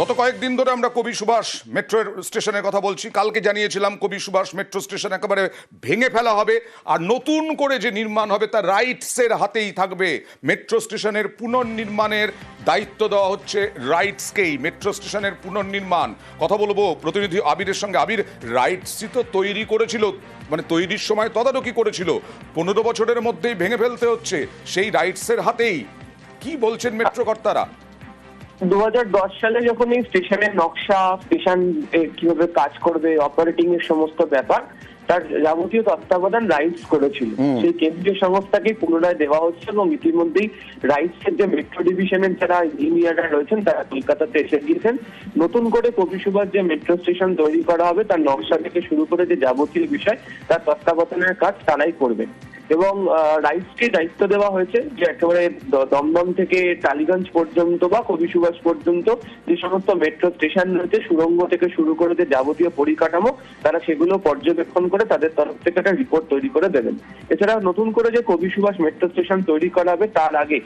গত কয়েকদিন ধরে আমরা কবি সুভাষ মেট্রো স্টেশনের কথা বলছি। কালকে জানিয়েছিলাম কবি সুভাষ মেট্রো স্টেশন একেবারে ভেঙে ফেলা হবে আর নতুন করে যে নির্মাণ হবে তার রাইটসের হাতেই থাকবে। মেট্রো স্টেশনের পুনর্নির্মাণের দায়িত্ব দেওয়া হচ্ছে রাইটসকেই। মেট্রো স্টেশনের পুনর্নির্মাণ, কথা বলব প্রতিনিধি আবিরের সঙ্গে। আবির, রাইটসই তো তৈরি করেছিল মানে তৈরির সময় তদারকি করেছিল। পনেরো বছরের মধ্যেই ভেঙে ফেলতে হচ্ছে সেই রাইটসের হাতেই। কি বলছেন মেট্রো কর্তারা? দু সালে যখন এই স্টেশনের নকশা স্টেশন কীভাবে কাজ করবে অপারেটিং এর সমস্ত ব্যাপার তার যাবতীয় তত্ত্বাবধান রাইটস করেছিল। সেই কেন্দ্রীয় সংস্থাকে পুনরায় দেওয়া হচ্ছে এবং ইতিমধ্যেই রাইটস এর যে মেট্রো ডিভিশনের যারা ইঞ্জিনিয়াররা রয়েছেন তারা কলকাতাতে এসে গিয়েছেন। নতুন করে কবি সুভাষ যে মেট্রো স্টেশন তৈরি করা হবে তার নকশা থেকে শুরু করে যে যাবতীয় বিষয় তার তত্ত্বাবধানের কাজ তারাই করবেন। এবং রাইটসকে দায়িত্ব দেওয়া হয়েছে যে একেবারে দমদম থেকে টালিগঞ্জ পর্যন্ত বা কবি সুভাষ পর্যন্ত যে সমস্ত মেট্রো স্টেশন রয়েছে সুড়ঙ্গ থেকে শুরু করে যে যাবতীয় পরিকাঠামো তারা সেগুলো পর্যবেক্ষণ করে তাদের তরফ থেকে একটা রিপোর্ট তৈরি করে দেবেন এছাড়া নতুন করে যে কবি সুভাষ মেট্রো স্টেশন তৈরি করা হবে তার আগে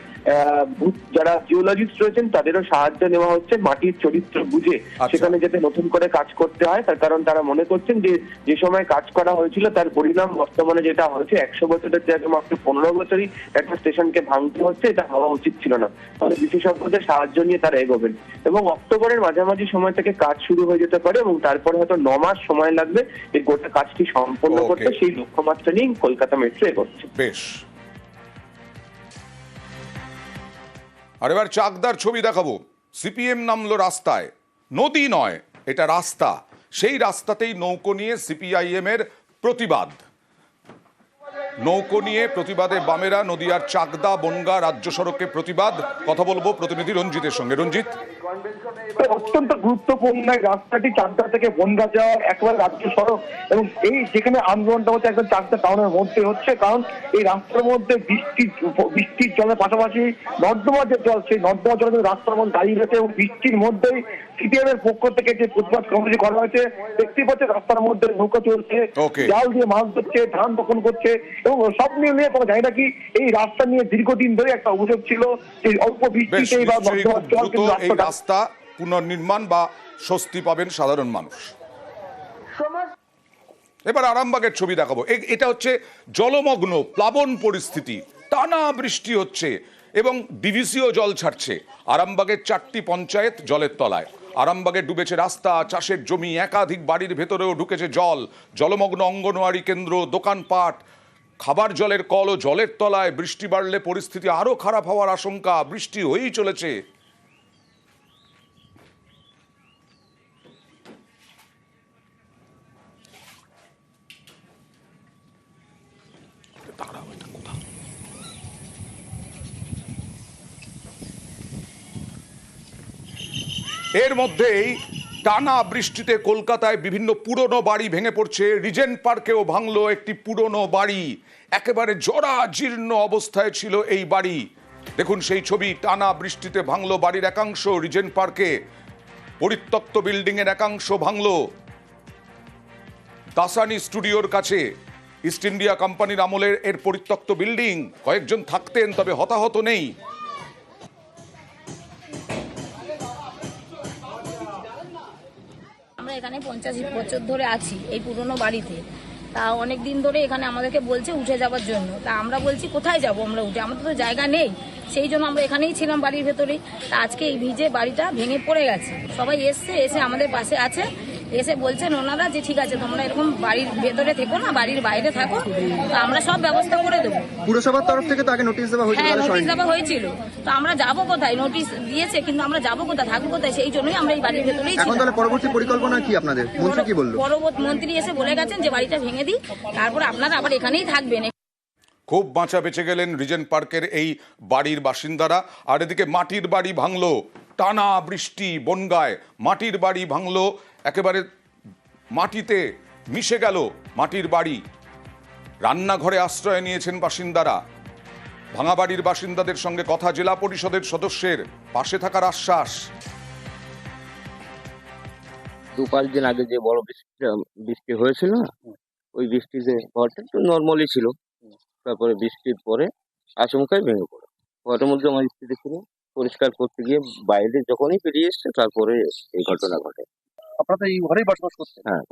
যারা জিওলজিস্ট রয়েছেন তাদেরও সাহায্য নেওয়া হচ্ছে মাটির চরিত্র বুঝে আচ্ছা। সেখানে যাতে নতুন করে কাজ করতে হয় তার কারণ তারা মনে করছেন যে যে সময় কাজ করা হয়েছিল তার পরিণাম বর্তমানে যেটা হয়েছে একশো বছরের জায়গায় মাত্র পনেরো বছরই একটা স্টেশনকে ভাঙতে হচ্ছে এটা হওয়া উচিত ছিল না। ফলে বিশেষজ্ঞদের সাহায্য নিয়ে তারা এগোবেন। এবং অক্টোবরের মাঝামাঝি সময় থেকে কাজ শুরু হয়ে যেতে পারে এবং তারপরে হয়তো ন মাস সময় লাগবে এই গোটা কাজটি সম্পন্ন করতে সেই লক্ষ্যমাত্রা নিয়ে কলকাতা মেট্রো এগোচ্ছে। বেশ। আর এবার চাকদার ছবি দেখাবো। সিপিএম নামলো রাস্তায়। নদী নয় এটা রাস্তা। সেই রাস্তাতেই নৌকো নিয়ে সিপিআইএম এর প্রতিবাদ। নৌকো নিয়ে প্রতিবাদে বামেরা নদিয়ার চাকদা, বনগা রাজ্য সড়কে প্রতিবাদ। কথা বলব প্রতিনিধি রঞ্জিতের সঙ্গে। রঞ্জিত? অত্যন্ত গুরুত্বপূর্ণ রাস্তাটি চাকদা থেকে বনগা যাওয়ার একেবারে রাজ্য সড়ক এবং এই যেখানে আন্দোলনটা হচ্ছে একদম চাকদা টাউনের মধ্যে হচ্ছে, কারণ এই রাস্তার মধ্যে বৃষ্টির বৃষ্টির জলের পাশাপাশি নর্দমা যে জল, সেই নর্দমা জল রাস্তার মধ্যে দাঁড়িয়ে রয়েছে এবং বৃষ্টির মধ্যেই সিপিএম এর পক্ষ থেকে যে কর্মসূচি করা হয়েছে দেখতে পাচ্ছে রাস্তার মধ্যে নৌকা চলছে জাল দিয়ে মাছ ধরছে ধান বপন করছে এবং সব তোমরা জানি নাকি এই রাস্তা নিয়ে দীর্ঘদিন ধরে একটা অভিযোগ ছিল যে অল্প বৃষ্টিতেই বা রাস্তা পুনর্নির্মাণ বা স্বস্তি পাবেন সাধারণ মানুষ। এবার আরামবাগের ছবি দেখাবো। এটা হচ্ছে জলমগ্ন প্লাবন পরিস্থিতি। টানা বৃষ্টি হচ্ছে। এবং ডিভিসিও জল ছাড়ছে। আরামবাগের চারটি পঞ্চায়েত জলের তলায়। আরামবাগে ডুবেছে রাস্তা, চাষের জমি, একাধিক বাড়ির ভেতরেও ঢুকেছে জল। জলমগ্ন অঙ্গনওয়াড়ি কেন্দ্র, দোকানপাট, খাবার জলের কল ও জলের তলায়। বৃষ্টি বাড়লে পরিস্থিতি আরও খারাপ হওয়ার আশঙ্কা। বৃষ্টি হয়েই চলেছে। এর মধ্যেই টানা বৃষ্টিতে কলকাতায় বিভিন্ন পুরনো বাড়ি ভেঙে পড়ছে। রিজেন্ট পার্কেও ভাঙলো একটি পুরনো বাড়ি। একেবারে জরা জীর্ণ অবস্থায় ছিল এই বাড়ি। দেখুন সেই ছবি, টানা বৃষ্টিতে ভাঙলো বাড়ির একাংশ, রিজেন্ট পার্কে পরিত্যক্ত বিল্ডিং এর একাংশ ভাঙলো। দাসানি স্টুডিওর কাছে ইস্ট ইন্ডিয়া কোম্পানির আমলের এর পরিত্যক্ত বিল্ডিং। কয়েকজন থাকতেন, তবে হতাহত নেই। এখানে পঞ্চাশ বছর ধরে আছি, এই পুরনো বাড়িতে। তা অনেক দিন ধরে এখানে আমাদেরকে বলছে উঠে যাওয়ার জন্য। তা আমরা বলছি, কোথায় যাব আমরা উঠে? আমাদের তো জায়গা নেই। সেই জন্য আমরা এখানেই ছিলাম বাড়ির ভেতরেই। তা আজকে এই ভিজে বাড়িটা ভেঙে পড়ে গেছে। সবাই এসছে, এসে আমাদের পাশে আছে। এসে বলছেন ওনারা যে ঠিক আছে তোমরা এরকম বাড়ির ভেতরে থেকো না বাড়ির বাইরে থাকো তো আমরা সব ব্যবস্থা করে দেবো। পুরসভার তরফ থেকে তো আগে নোটিশ দেওয়া হয়েছিল হ্যাঁ নোটিশ দেওয়া হয়েছিল। তো আমরা যাব কোথায়? নোটিশ দিয়েছে কিন্তু আমরা যাব কোথায় থাকব কোথায় সেই জন্যই আমরা এই বাড়ির ভেতরেই এখন তাহলে পরবর্তী পরিকল্পনা কি আপনাদের? মন্ত্রী কি বলল? পরবর্তী মন্ত্রী এসে বলে গেছেন যে বাড়িটা ভেঙে দিই তারপর আপনারা আবার এখানেই থাকবেন। খুব বাঁচা বেঁচে গেলেন রিজেন্ট পার্কের এই বাড়ির বাসিন্দারা। আর এদিকে মাটির বাড়ি ভাঙলো টানা বৃষ্টি বনগায় মাটির বাড়ি ভাঙলো। একেবারে মাটিতে মিশে গেল মাটির বাড়ি। রান্নাঘরে আশ্রয় নিয়েছেন বাসিন্দারা। ভাঙা বাড়ির বাসিন্দাদের সঙ্গে কথা জেলা পরিষদের সদস্যের পাশে থাকার আশ্বাস। দু পাঁচ দিন আগে যে বড় বৃষ্টি বৃষ্টি হয়েছিল, ওই বৃষ্টিতে ঘরটা একটু নর্মালি ছিল। তারপরে বৃষ্টির পরে আচমকাই ভেঙে পড়ে। ঘরের মধ্যে আমার স্ত্রী ছিল, পরিষ্কার করতে গিয়ে বাইরে যখনই বেরিয়ে এসছে, তারপরে এই ঘটনা ঘটে। আপনারা তো এই ঘরেই বসবাস করছেন? হ্যাঁ।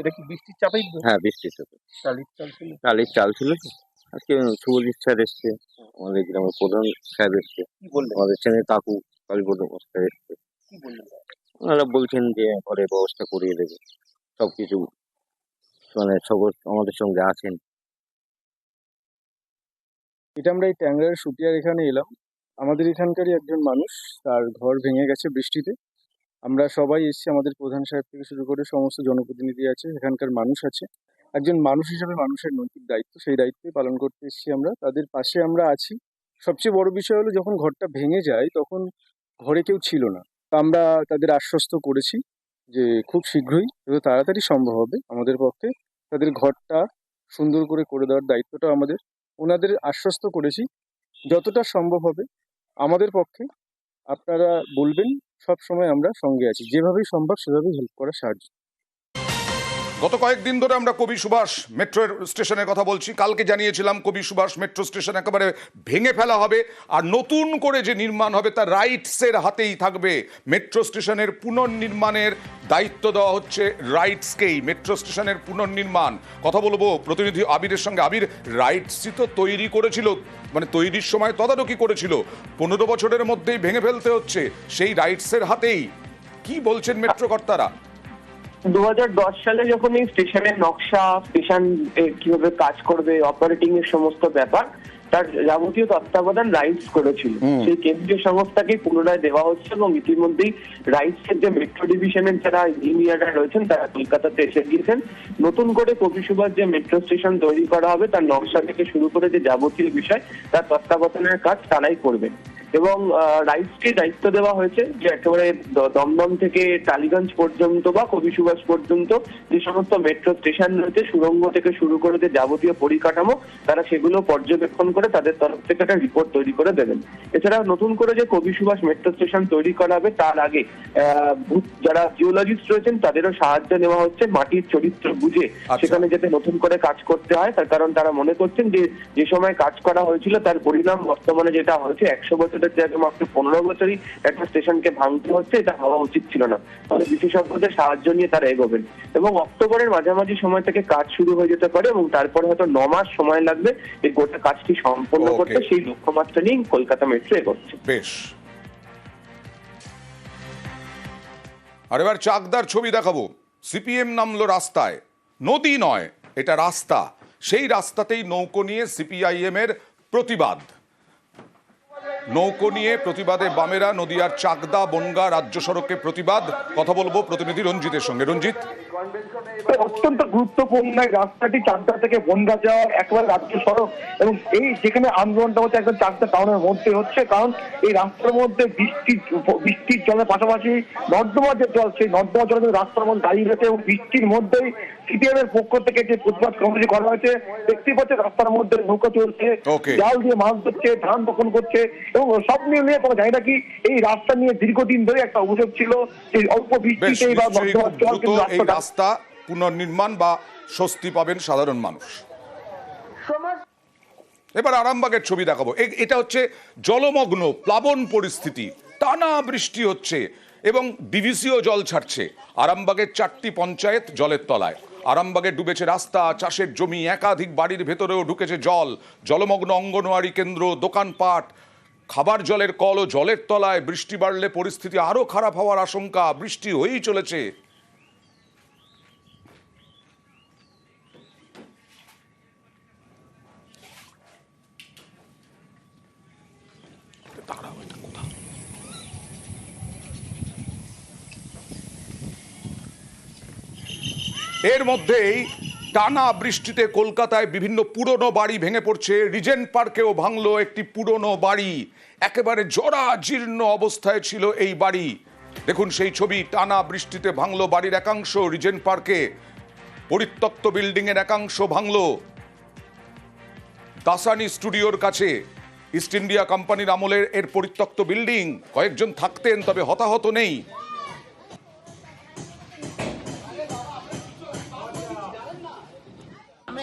এটা কি বৃষ্টির চাপেই হ্যাঁ বৃষ্টির সাথে চালিত চলছিল টালির চাল ছিল। তো আজকে শুভজিৎ স্যার এসছে। আমাদের গ্রামের প্রধান সাহেব এসছে। আমাদের ছেলে কাকু কালীপদ স্যার এসছে। ওনারা বলছেন যে ঘরে ব্যবস্থা করিয়ে দেবে। সবকিছু মানে সব আমাদের সঙ্গে আছেন। এটা আমরা এই ট্যাংরার সুটিয়ার এখানে এলাম। আমাদের এখানকারই একজন মানুষ। তার ঘর ভেঙে গেছে বৃষ্টিতে। আমরা সবাই এসেছি আমাদের প্রধান সাহেব থেকে শুরু করে সমস্ত জনপ্রতিনিধি আছে, এখানকার মানুষ আছে। একজন মানুষ হিসেবে মানুষের নৈতিক দায়িত্ব, সেই দায়িত্বই পালন করতে এসেছি আমরা। তাদের পাশে আমরা আছি। সবচেয়ে বড় বিষয় হলো যখন ঘরটা ভেঙে যায়, তখন ঘরে কেউ ছিল না। আমরা তাদের আশ্বস্ত করেছি যে খুব শীঘ্রই যত তাড়াতাড়ি সম্ভব হবে আমাদের পক্ষে তাদের ঘরটা সুন্দর করে করে দেওয়ার দায়িত্বটা আমাদের। ওনাদের আশ্বস্ত করেছি, যতটা সম্ভব হবে আমাদের পক্ষে। আপনারা বলবেন সব সময় আমরা সঙ্গে আছি। যেভাবেই সম্ভব সেভাবেই হেল্প করার সাহায্য গত কয়েকদিন ধরে আমরা কবি সুভাষ মেট্রো স্টেশনের কথা বলছি। কালকে জানিয়েছিলাম কবি সুভাষ মেট্রো স্টেশন একেবারে ভেঙে ফেলা হবে আর নতুন করে যে নির্মাণ হবে তার রাইটসের হাতেই থাকবে। মেট্রো স্টেশনের পুনর্নির্মাণের দায়িত্ব দেওয়া হচ্ছে রাইটসকেই মেট্রো স্টেশনের পুনর্নির্মাণ। কথা বলব প্রতিনিধি আবিরের সঙ্গে। আবির রাইটসই তো তৈরি করেছিল মানে তৈরির সময় তদারকি করেছিল। পনেরো বছরের মধ্যেই ভেঙে ফেলতে হচ্ছে। সেই রাইটসের হাতেই। কি বলছেন মেট্রো কর্তারা? দু সালে যখন এই স্টেশনের নকশা স্টেশন কীভাবে কাজ করবে অপারেটিং এর সমস্ত ব্যাপার তার যাবতীয় তত্ত্বাবধান রাইটস করেছিল। সেই কেন্দ্রীয় সংস্থাকে পুনরায় দেওয়া হচ্ছে এবং ইতিমধ্যেই রাইটস এর যে মেট্রো ডিভিশনের যারা ইঞ্জিনিয়াররা রয়েছেন তারা কলকাতাতে এসে গিয়েছেন। নতুন করে কবি সুভাষ যে মেট্রো স্টেশন তৈরি করা হবে তার নকশা থেকে শুরু করে যে যাবতীয় বিষয় তার তত্ত্বাবধানের কাজ তারাই করবেন। এবং রাইটসকে দায়িত্ব দেওয়া হয়েছে যে একেবারে দমদম থেকে টালিগঞ্জ পর্যন্ত বা কবি সুভাষ পর্যন্ত যে সমস্ত মেট্রো স্টেশন রয়েছে সুরঙ্গ থেকে শুরু করে যে যাবতীয় পরিকাঠামো তারা সেগুলো পর্যবেক্ষণ করে তাদের তরফ থেকে একটা রিপোর্ট তৈরি করে দেবেন এছাড়া নতুন করে যে কবি সুভাষ মেট্রো স্টেশন তৈরি করা হবে তার আগে আহ, যারা জিওলজিস্ট রয়েছেন তাদেরও সাহায্য নেওয়া হচ্ছে মাটির চরিত্র বুঝে আচ্ছা। সেখানে যাতে নতুন করে কাজ করতে হয় তার কারণ তারা মনে করছেন যে যে সময় কাজ করা হয়েছিল তার পরিণাম বর্তমানে যেটা হয়েছে একশো বছরের জায়গায় মাত্র পনেরো বছরই একটা স্টেশনকে ভাঙতে হচ্ছে এটা হওয়া উচিত ছিল না। ফলে বিশেষজ্ঞদের সাহায্য নিয়ে তারা এগোবেন। এবং অক্টোবরের মাঝামাঝি সময় থেকে কাজ শুরু হয়ে যেতে পারে এবং তারপরে হয়তো ন মাস সময় লাগবে এই গোটা কাজটি সম্পন্ন করতে সেই লক্ষ্যমাত্রা নিয়ে কলকাতা মেট্রো এগোচ্ছে। বেশ। আর এবার চাকদার ছবি দেখাবো। সিপিএম নামলো রাস্তায়। নদী নয় এটা রাস্তা। সেই রাস্তাতেই নৌকো নিয়ে সিপিআইএম এর প্রতিবাদ। নৌকো নিয়ে প্রতিবাদে বামেরা নদিয়ার চাকদা, বনগা রাজ্য সড়কে প্রতিবাদ। কথা বলব প্রতিনিধি রঞ্জিতের সঙ্গে। রঞ্জিত? অত্যন্ত গুরুত্বপূর্ণ রাস্তাটি চাকদা থেকে বনগা যাওয়ার একবার রাজ্য সড়ক এবং এই যেখানে আন্দোলনটা হচ্ছে একদম চাকদা টাউনের মধ্যে হচ্ছে, কারণ এই রাস্তার মধ্যে বৃষ্টির বৃষ্টির জলের পাশাপাশি নর্দমা যে জল, সেই নর্দমা জলের রাস্তার মধ্যে দাঁড়িয়ে রয়েছে এবং বৃষ্টির মধ্যেই সিপিএম এর পক্ষ থেকে যে কর্মসূচি করা হয়েছে দেখতে পাচ্ছে রাস্তার মধ্যে নৌকা চলছে জাল দিয়ে মাছ ধরছে ধান বপন করছে এবং সব নিয়ে নিয়ে কোনো জানি না কি এই রাস্তা নিয়ে দীর্ঘদিন ধরে একটা অভিযোগ ছিল যে অল্প বেশ বৃষ্টিতেই বা এই রাস্তা পুনর্নির্মাণ বা স্বস্তি পাবেন সাধারণ মানুষ। এবার আরামবাগের ছবি দেখাবো। এটা হচ্ছে জলমগ্ন প্লাবন পরিস্থিতি। টানা বৃষ্টি হচ্ছে এবং ডিভিসিও জল ছাড়ছে। আরামবাগের চারটি পঞ্চায়েত জলের তলায়। আরামবাগে ডুবেছে রাস্তা, চাষের জমি, একাধিক বাড়ির ভেতরেও ঢুকেছে জল। জলমগ্ন অঙ্গনওয়াড়ি কেন্দ্র, দোকানপাট, খাবার জলের কল ও জলের তলায় বৃষ্টি বাড়লে পরিস্থিতি আরও খারাপ হওয়ার আশঙ্কা। বৃষ্টি হয়েই চলেছে। এর মধ্যেই টানা বৃষ্টিতে কলকাতায় বিভিন্ন পুরনো বাড়ি ভেঙে পড়ছে। রিজেন্ট পার্কেও ভাঙলো একটি পুরনো বাড়ি। একেবারে জরা জীর্ণ অবস্থায় ছিল এই বাড়ি। দেখুন সেই ছবি, টানা বৃষ্টিতে ভাঙলো বাড়ির একাংশ, রিজেন্ট পার্কে পরিত্যক্ত বিল্ডিং এর একাংশ ভাঙলো। দাসানি স্টুডিওর কাছে ইস্ট ইন্ডিয়া কোম্পানির আমলের এর পরিত্যক্ত বিল্ডিং। কয়েকজন থাকতেন, তবে হতাহত নেই।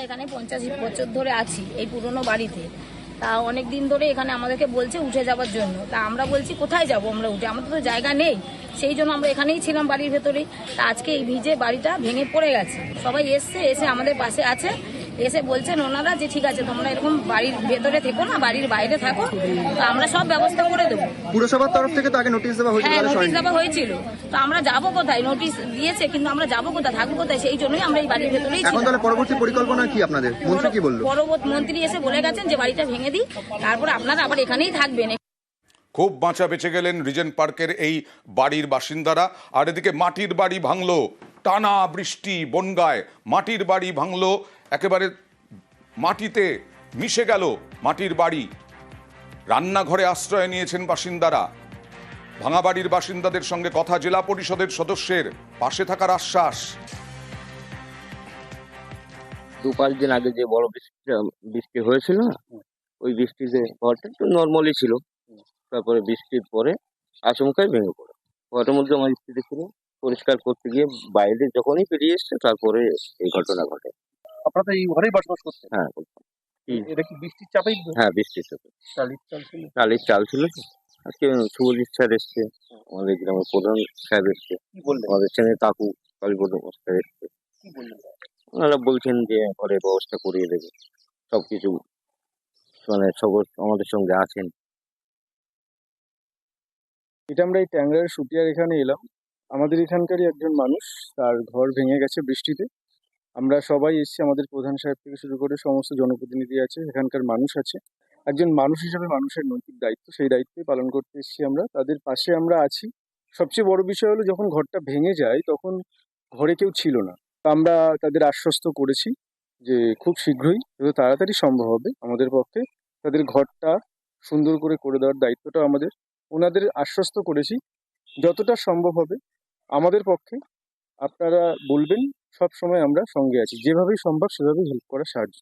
এখানে পঞ্চাশ বছর ধরে আছি, এই পুরনো বাড়িতে। তা অনেক দিন ধরে এখানে আমাদেরকে বলছে উঠে যাওয়ার জন্য। তা আমরা বলছি, কোথায় যাব আমরা উঠে? আমাদের তো জায়গা নেই। সেই জন্য আমরা এখানেই ছিলাম বাড়ির ভেতরেই। তা আজকে এই ভিজে বাড়িটা ভেঙে পড়ে গেছে। সবাই এসছে, এসে আমাদের পাশে আছে। এসে বলছেন ওনারা যে ঠিক আছে তোমরা এরকম বাড়ির ভেতরে থেকো না বাড়ির বাইরে থাকো তো আমরা সব ব্যবস্থা করে দেবো। পুরসভার তরফ থেকে তো আগে নোটিশ দেওয়া হয়েছিল হ্যাঁ নোটিশ দেওয়া হয়েছিল। তো আমরা যাব কোথায়? নোটিশ দিয়েছে কিন্তু আমরা যাব কোথায় থাকব কোথায় সেই জন্যই আমরা এই বাড়ির ভেতরেই এখন তাহলে পরবর্তী পরিকল্পনা কি আপনাদের? মন্ত্রী কি বলল? পরবর্তী মন্ত্রী এসে বলে গেছেন যে বাড়িটা ভেঙে দিই তারপর আপনারা আবার এখানেই থাকবেন। খুব বাঁচা বেঁচে গেলেন রিজেন্ট পার্কের এই বাড়ির বাসিন্দারা। আর এদিকে মাটির বাড়ি ভাঙলো টানা বৃষ্টি বনগায় মাটির বাড়ি ভাঙলো। একেবারে মাটিতে মিশে গেল মাটির বাড়ি। রান্নাঘরে আশ্রয় নিয়েছেন বাসিন্দারা। ভাঙাবাড়ির বাসিন্দাদের সঙ্গে কথা জেলা পরিষদের সদস্যের পাশে থাকার আশ্বাস। দু পাঁচ দিন আগে যে বড় বৃষ্টিটা, বৃষ্টি হয়েছিল না ওই বৃষ্টিতে ঘরটা একটু নর্মালি ছিল। তারপরে বৃষ্টির পরে আচমকাই ভেঙে পড়ে। ঘরের মধ্যে আমার স্ত্রী ছিল, পরিষ্কার করতে গিয়ে বাইরে যখনই বেরিয়ে এসছে, তারপরে এই ঘটনা ঘটে। আপনারা তো এই ঘরেই বসবাস করছেন? হ্যাঁ। এটা কি বৃষ্টির চাপেই হ্যাঁ বৃষ্টির সাথে চালিত চলছিল টালির চাল ছিল তো। আজকে শুভজিৎ স্যার এসছে। আমাদের গ্রামের প্রধান সাহেব এসছে। আমাদের ছেলে কাকু কালীপদ স্যার এসছে। ওনারা বলছেন যে ঘরের ব্যবস্থা করিয়ে দেবে। সবকিছু মানে সব আমাদের সঙ্গে আছেন। এটা আমরা এই ট্যাংরার সুটিয়ার এখানে এলাম। আমাদের এখানকারই একজন মানুষ। তার ঘর ভেঙে গেছে বৃষ্টিতে। আমরা সবাই এসেছি আমাদের প্রধান সাহেব থেকে শুরু করে সমস্ত জনপ্রতিনিধি আছে, এখানকার মানুষ আছে। একজন মানুষ হিসেবে মানুষের নৈতিক দায়িত্ব, সেই দায়িত্বই পালন করতে এসেছি আমরা। তাদের পাশে আমরা আছি। সবচেয়ে বড় বিষয় হলো যখন ঘরটা ভেঙে যায়, তখন ঘরে কেউ ছিল না। আমরা তাদের আশ্বস্ত করেছি যে খুব শীঘ্রই যত তাড়াতাড়ি সম্ভব হবে আমাদের পক্ষে তাদের ঘরটা সুন্দর করে করে দেওয়ার দায়িত্বটা আমাদের। ওনাদের আশ্বস্ত করেছি, যতটা সম্ভব হবে আমাদের পক্ষে। আপনারা বলবেন সব সময় আমরা সঙ্গে আছি। যেভাবেই সম্ভব সেভাবেই হেল্প করার সাহায্য।